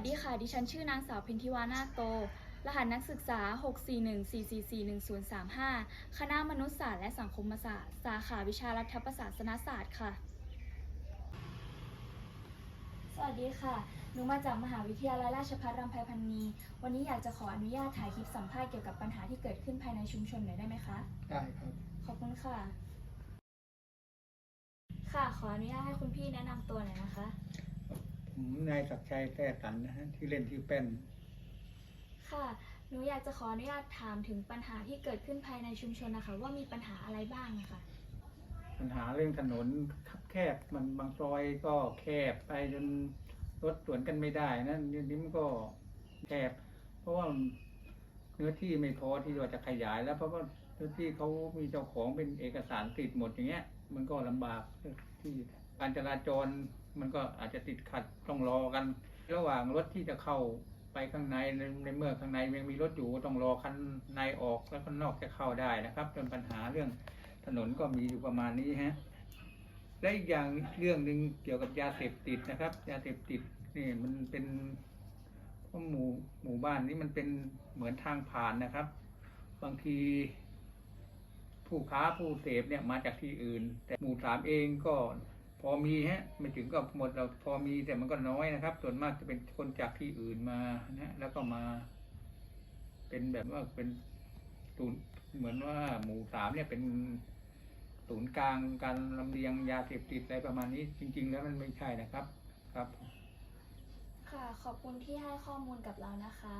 สดีค่ะ ดิฉันชื่อนางสาวเพ็ญทิวานาคโต รหัสนักศึกษา 641444135 คณะมนุษยศาสตร์และสังคมศาสตร์ สาขาวิชารัฐประศาสนศาสตร์ค่ะ สวัสดีค่ะ หนูมาจากมหาวิทยาลัยราชภัฏรำไพพันนี วันนี้อยากจะขออนุญาตถ่ายคลิปสัมภาษณ์เกี่ยวกับปัญหาที่เกิดขึ้นภายในชุมชนหน่อยได้ไหมคะ ได้ครับ ขอบคุณค่ะ ค่ะ ขออนุญาตให้คุณพี่แนะนำตัวหน่อยนะคะผม นายศักดิ์ชัยแท้ตันนะฮะที่เล่นที่แป้น ค่ะ หนูอยากจะขออนุญาตถามถึงปัญหาที่เกิดขึ้นภายในชุมชนนะคะ ว่ามีปัญหาอะไรบ้างนะคะ ปัญหาเรื่องถนนคับแคบมันบางซอยก็แคบไปจนรถสวนกันไม่ได้นะนี่นี้มันก็แคบ เพราะว่าเนื้อที่ไม่พอที่เราจะขยายแล้ว เพราะว่าเนื้อที่เขามีเจ้าของเป็นเอกสารติดหมดอย่างเงี้ย มันก็ลำบากที่การจราจร มันก็อาจจะติดขัดต้องรอกัน ระหว่างรถที่จะเข้าไปข้างในในเมื่อข้างในยังมีรถอยู่ต้องรอคันในออกแล้วข้างนอกจะเข้าได้นะครับจนปัญหาเรื่องถนนก็มีอยู่ประมาณนี้ฮะและอีกอย่างเรื่องหนึ่งเกี่ยวกับยาเสพติดนะครับ ยาเสพติดนี่มันเป็นพหมู่หมู่บ้านนี้มันเป็นเหมือนทางผ่านนะครับ บางทีผู้ค้าผู้เสพเนี่ยมาจากที่อื่น แต่หมู่สามเองก็ พอมีฮะไม่ถึงก็หมดเราพอมีแต่มันก็น้อยนะครับ ส่วนมากจะเป็นคนจากที่อื่นมานะแล้วก็มา เป็นแบบว่าเป็นศูนย์เหมือนว่าหมู่สามเนี่ยเป็นศูนย์กลางการลำเลียงยาเสพติดอะไรประมาณนี้ จริง ๆ แล้วมันไม่ใช่นะครับครับ ค่ะ ขอบคุณที่ให้ข้อมูลกับเรานะคะ